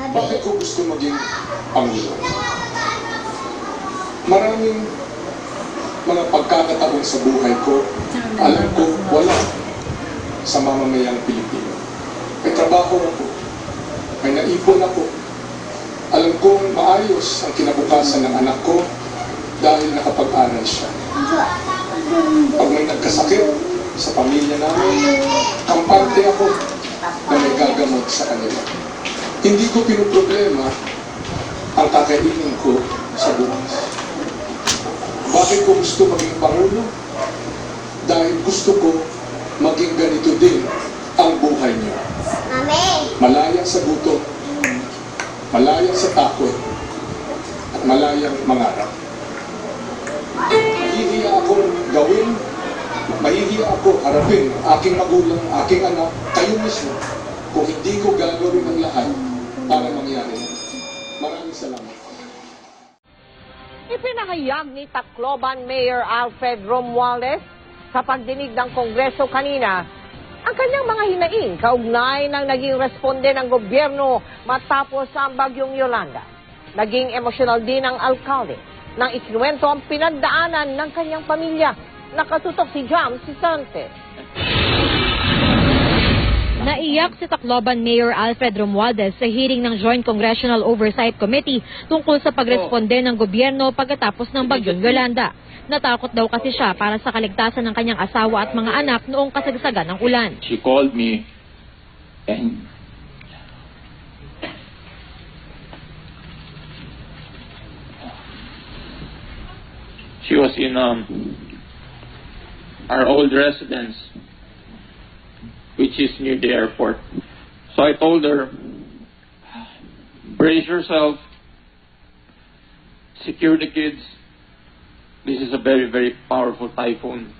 Bakit ko gusto maging Pangulo? Maraming mga pagkakataon sa buhay ko, alam ko wala sa mamamayang Pilipino. May trabaho ako, may naipon ako. Alam kong maayos ang kinabukasan ng anak ko dahil nakapag-aral siya. Pag may nagkasakit sa pamilya namin, kampante ako na may gagamot sa kanila. Hindi ko pinoproblema ang kakainin ko sa bukas. Bakit ko gusto maging Pangulo? Dahil gusto ko maging ganito din ang buhay niyo. Mami! Malaya sa gutom, malaya sa takot, at malayang mangarap. Mahihiya akong gawin, mahihiya ako harapin aking magulang, aking anak, kayo mismo, kung hindi ko gagawin ang lahat para mangyari. Maraming salamat. Ipinahayag ni Tacloban Mayor Alfred Romualdez sa pagdinig ng Kongreso kanina ang kanyang mga hinaing kaugnay ng naging responde ng gobyerno matapos ang bagyong Yolanda. Naging emosyonal din ang alkalde nang ikinuwento ang pinagdaanan ng kanyang pamilya. Nakatutok si Jam si Sante. Naiyak si Tacloban Mayor Alfred Romualdez sa hearing ng Joint Congressional Oversight Committee tungkol sa pagresponde ng gobyerno pagkatapos ng bagyong Yolanda. Natakot daw kasi siya para sa kaligtasan ng kanyang asawa at mga anak noong kasagsagan ng ulan. she called me and she was in um, our old residence, which is near the airport. So I told her, brace yourself, secure the kids. This is a very, very powerful typhoon.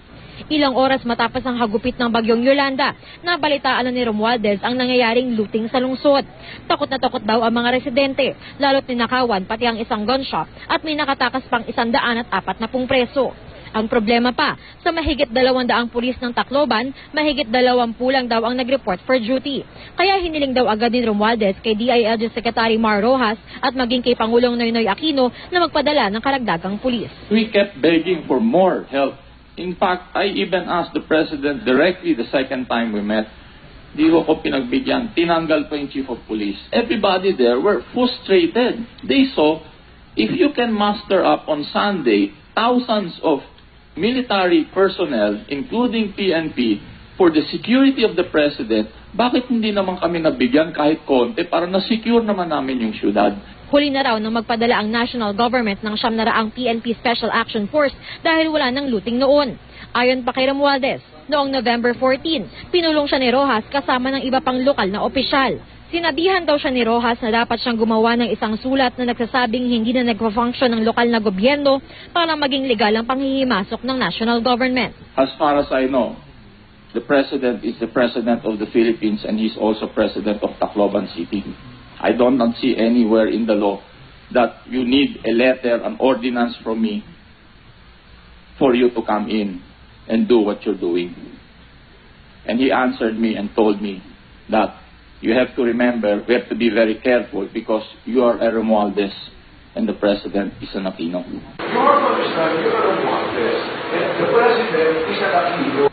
Ilang oras matapos ang hagupit ng bagyong Yolanda, nabalitaan na ni Romualdez ang nangyayaring looting sa lungsod. Takot na takot daw ang mga residente, lalo't ninakawan pati ang isang gun shop at may nakatakas pang isandaan at apat na pung preso. Ang problema pa, sa mahigit dalawang daang pulis ng Tacloban, mahigit dalawampu lang daw ang nag-report for duty. Kaya hiniling daw agad ni Romualdez kay DILG Secretary Mar Rojas at maging kay Pangulong Noynoy Aquino na magpadala ng karagdagang pulis. we kept begging for more help. In fact, I even asked the President directly the second time we met. Di ko ko pinagbigyan. Tinanggal pa yung Chief of Police. Everybody there were frustrated. They saw, if you can muster up on Sunday thousands of military personnel, including PNP, for the security of the President, bakit hindi naman kami nabigyan kahit konti para na-secure naman namin yung syudad? Huli na raw nang magpadala ang national government ng siyam na raang PNP Special Action Force dahil wala nang looting noon. Ayon pa kay Romualdez, noong November 14, pinulong siya ni Rojas kasama ng iba pang lokal na opisyal. Sinabihan daw siya ni Rojas na dapat siyang gumawa ng isang sulat na nagsasabing hindi na nagpa-function ng lokal na gobyerno para maging legal ang panghihimasok ng national government. As far as I know, the president is the president of the Philippines and he's also president of Tacloban City. I do not see anywhere in the law that you need a letter, an ordinance from me for you to come in and do what you're doing. And he answered me and told me that you have to remember, we have to be very careful because you are a Romualdez and the president is an Aquino. You understand, you are this. And the president is an Aquino.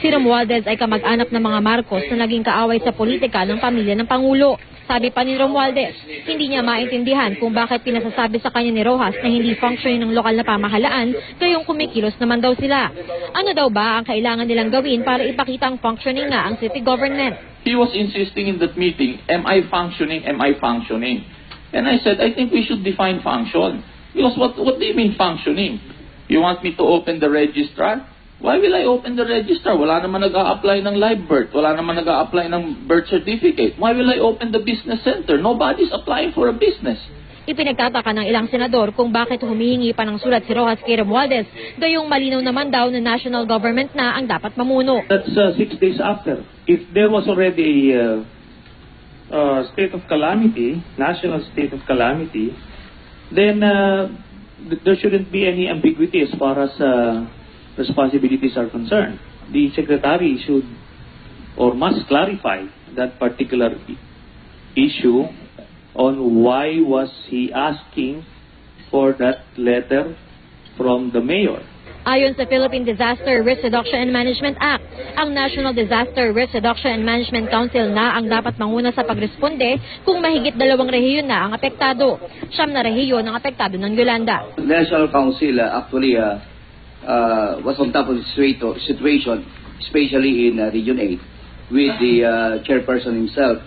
Si Romualdez ay kamag-anak ng mga Marcos na naging kaaway sa politika ng pamilya ng Pangulo. Sabi pa ni Romualdez, hindi niya maintindihan kung bakit pinasasabi sa kanya ni Rojas na hindi functioning ng lokal na pamahalaan, gayong kumikilos naman daw sila. Ano daw ba ang kailangan nilang gawin para ipakita ang functioning nga ang city government? he was insisting in that meeting, am I functioning, am I functioning? And I said, I think we should define function. Because what, what do you mean functioning? You want me to open the registrar? Why will I open the registrar? Wala naman nag apply ng live birth. Wala naman nag apply ng birth certificate. Why will I open the business center? Nobody's applying for a business. Ipinagtataka ng ilang senador kung bakit humihingi pa ng sulat si Rojas kay Romualdez, gayong malinaw naman daw na national government na ang dapat mamuno. That's uh, six days after. If there was already a uh, uh, state of calamity, national state of calamity, then uh, th- there shouldn't be any ambiguity as far as uh, responsibilities are concerned. The secretary should or must clarify that particular issue on why was he asking for that letter from the mayor. Ayon sa Philippine Disaster Risk Reduction and Management Act, ang National Disaster Risk Reduction and Management Council na ang dapat manguna sa pagresponde kung mahigit dalawang rehiyon na ang apektado. Siyam na rehiyon ang apektado ng Yolanda. National Council uh, actually uh, uh, was on top of the situa- situation, especially in uh, Region 8, with the uh, chairperson himself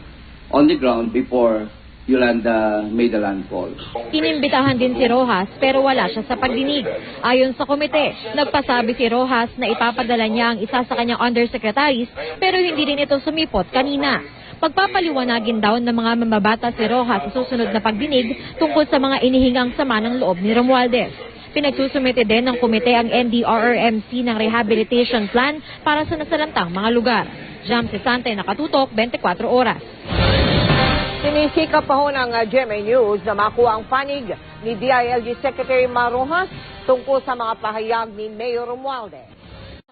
on the ground before Yolanda made the landfall. Inimbitahan din si Rojas pero wala siya sa pagdinig. Ayon sa komite, nagpasabi si Rojas na ipapadala niya ang isa sa kanyang undersecretaries pero hindi rin ito sumipot kanina. Pagpapaliwanagin daw ng mga mamabata si Rojas sa susunod na pagdinig tungkol sa mga inihingang sama ng loob ni Romualdez. Pinagsusumite din ng komite ang NDRRMC ng rehabilitation plan para sa nasalantang mga lugar. Jam Sante, nakatutok, 24 oras. Sinisikap pa ho ng uh, GMA News na makuha ang panig ni DILG Secretary Marojas tungkol sa mga pahayag ni Mayor Romualdez.